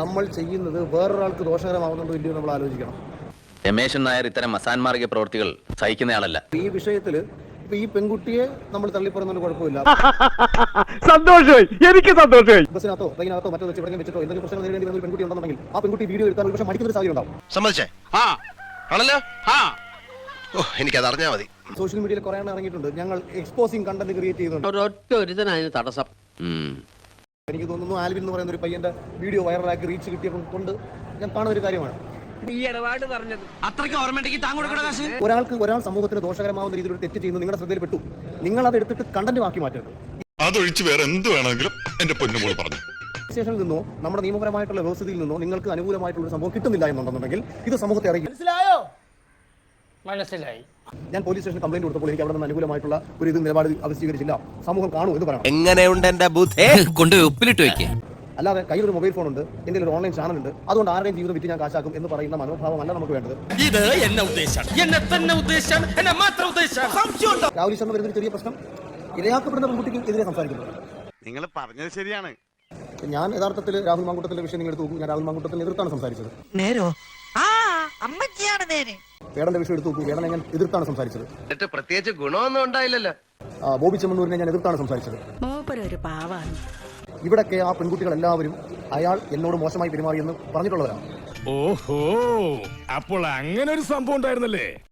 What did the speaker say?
നമ്മൾ ചെയ്യുന്നത് വേറൊരാൾക്ക് ദോഷകരമാവുന്നുണ്ടോ ഇല്ലയോ നമ്മൾ ആലോചിക്കണം. രമേശൻ നായർ ഇത്തരം അസാൻമാർഗിക പ്രവൃത്തികൾ സഹിക്കുന്നയാളല്ല ഈ വിഷയത്തിൽ ഇപ്പൊ ഈ പെൺകുട്ടിയെ നമ്മൾ തള്ളിപ്പറയുന്നതിന് കുഴപ്പമില്ല. സന്തോഷമായി. എനിക്ക് സന്തോഷമായി. ബസ്സിനകത്തോ ട്രെയിനകത്തോ മറ്റോ വെച്ച് ഇവിടെ വെച്ചിട്ടോ എന്തെങ്കിലും പ്രശ്നം നേരിടേണ്ടി വരുന്ന ഒരു പെൺകുട്ടി ഉണ്ടെന്നുണ്ടെങ്കിൽ ആ പെൺകുട്ടി വീഡിയോ എടുത്താൽ ഒരു പക്ഷേ മടിക്കുന്ന ഒരു സാഹചര്യം ഉണ്ടാവും. സമ്മതിച്ചേ? ആ ആണല്ലോ? ആ ഓ എനിക്കത് അറിഞ്ഞാ മതി. സോഷ്യൽ മീഡിയയിൽ കുറേ ഇറങ്ങിയിട്ടുണ്ട്. ഞങ്ങൾ എക്സ്പോസിംഗ് കണ്ടന്റ് ക്രിയേറ്റ് ചെയ്യുന്നുണ്ട് ഒരൊറ്റ ഒരുതനായ തടസ്സം. എനിക്ക് തോന്നുന്നു ആൽവിൻ എന്ന് പറയുന്ന ഒരു പയ്യന്റെ വീഡിയോ വൈറലാക്കി റീച്ച് കിട്ടിയപ്പോൾ കൊണ്ട് ഞാൻ കാണുന്ന ഒരു കാര്യമാണ്. ഈ ഇടപാട് പറഞ്ഞത്. അത്രയ്ക്ക് ഓർമ്മയുണ്ടെങ്കിൽ താങ്കൂടെ കാശ്? ഒരാൾക്ക് ഒരാൾ സമൂഹത്തിന് ദോഷകരമാവുന്ന രീതിയിൽ ഒരു തെറ്റ് ചെയ്യുന്നു നിങ്ങളുടെ ശ്രദ്ധയിൽപ്പെട്ടു നിങ്ങൾ അത് എടുത്തിട്ട് കണ്ടന്റ് ആക്കി മാറ്റരുത്. അതൊഴിച്ച് വേറെ എന്ത് വേണമെങ്കിലും എന്റെ പൊന്നുമോൾ പറഞ്ഞു. സ്റ്റേഷനിൽ നിന്നോ നമ്മുടെ നിയമപരമായിട്ടുള്ള വ്യവസ്ഥയിൽ നിന്നോ നിങ്ങൾക്ക് അനുകൂലമായിട്ടുള്ള ഒരു സംഭവം കിട്ടുന്നില്ല എന്നുണ്ടെന്നുണ്ടെങ്കിൽ ഇത് സമൂഹത്തെ അറിയിക്കും. മനസ്സിലായി? ഞാൻ പോലീസ് സ്റ്റേഷനിൽ കംപ്ലൈന്റ് കൊടുത്തപ്പോൾ എനിക്ക് അവിടെ നിന്ന് അനുകൂലമായിട്ടുള്ള ഒരു ഇത് നിലപാട് അവർ സ്വീകരിച്ചില്ല സമൂഹം കാണൂ എന്ന് പറയണം. എങ്ങനെയുണ്ട് എന്റെ ബുദ്ധി? കൊണ്ടുപോയി ഉപ്പിലിട്ട് വെക്കുക അല്ലാതെ കയ്യിൽ ഒരു മൊബൈൽ ഫോൺ ഉണ്ട് എന്റെ ഒരു ഓൺലൈൻ ചാനൽ ഉണ്ട്. അതുകൊണ്ട് ആരുടെയും ജീവിതം വിറ്റ് ഞാൻ കാശാക്കും എന്ന് പറയുന്ന മനോഭാവമല്ല നമുക്ക് വേണ്ടത്. ഇത് എന്നെ ഉദ്ദേശം എന്നെ തന്നെ ഉദ്ദേശം എന്നെ മാത്രം ഉദ്ദേശം രാഹുൽ ശർമ്മ വരുന്ന ഒരു ചെറിയ പ്രശ്നം. ഇരയാക്കപ്പെടുന്ന പെൺകുട്ടിക്ക് എതിരെ സംസാരിക്കുന്നത് നിങ്ങൾ പറഞ്ഞത് ശരിയാണ്. ഞാൻ യഥാർത്ഥത്തിൽ രാഹുൽ മാങ്കൂട്ടത്തിന്റെ വിഷയം നിങ്ങൾ തൂക്കും ഞാൻ രാഹുൽ മാങ്കൂട്ടത്തിന് എതിർത്താണ് സംസാരിച്ചത്. നേരോ? അമ്മച്ചിയാണ് നേരെ വേടന്റെ വിഷയം എടുത്ത് നോക്കൂ. ഞാൻ എതിർത്താണ് സംസാരിച്ചത്. എന്നിട്ട് പ്രത്യേകിച്ച് ഗുണമൊന്നും ഉണ്ടായില്ലല്ലോ. ആ, ബോബി ചെമ്മണ്ണൂരിനെ ഞാൻ എതിർത്താണ് സംസാരിച്ചത്. മൂപ്പരൊരു പാവാണ്. ഇവിടൊക്കെ ആ പെൺകുട്ടികൾ എല്ലാവരും അയാൾ എന്നോട് മോശമായി പെരുമാറിയെന്ന് പറഞ്ഞിട്ടുള്ളവരാണ്. ഓഹോ അപ്പോൾ അങ്ങനെ ഒരു സംഭവം ഉണ്ടായിരുന്നല്ലേ?